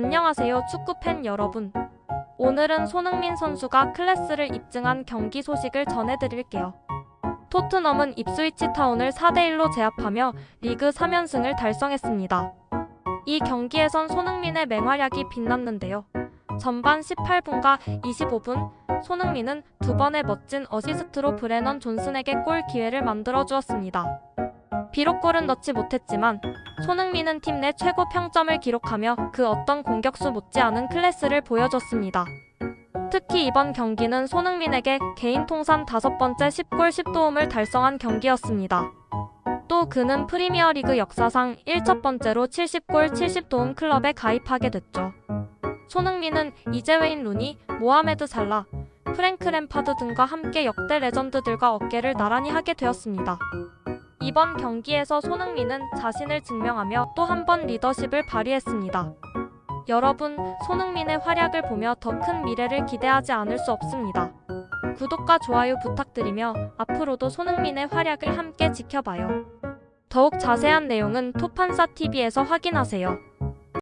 안녕하세요 축구팬 여러분. 오늘은 손흥민 선수가 클래스를 입증한 경기 소식을 전해드릴게요. 토트넘은 입스위치 타운을 4대1로 제압하며 리그 3연승을 달성했습니다. 이 경기에선 손흥민의 맹활약이 빛났는데요. 전반 18분과 25분, 손흥민은 두 번의 멋진 어시스트로 브레넌 존슨에게 골 기회를 만들어 주었습니다. 비록 골은 넣지 못했지만 손흥민은 팀 내 최고 평점을 기록하며 그 어떤 공격수 못지않은 클래스를 보여줬습니다. 특히 이번 경기는 손흥민에게 개인 통산 다섯 번째 10골 10도움을 달성한 경기였습니다. 또 그는 프리미어리그 역사상 1첫 번째로 70골 70도움 클럽에 가입하게 됐죠. 손흥민은 이재웨인 루니, 모하메드 살라, 프랭크 램파드 등과 함께 역대 레전드들과 어깨를 나란히 하게 되었습니다. 이번 경기에서 손흥민은 자신을 증명하며 또 한 번 리더십을 발휘했습니다. 여러분, 손흥민의 활약을 보며 더 큰 미래를 기대하지 않을 수 없습니다. 구독과 좋아요 부탁드리며 앞으로도 손흥민의 활약을 함께 지켜봐요. 더욱 자세한 내용은 토판사TV에서 확인하세요.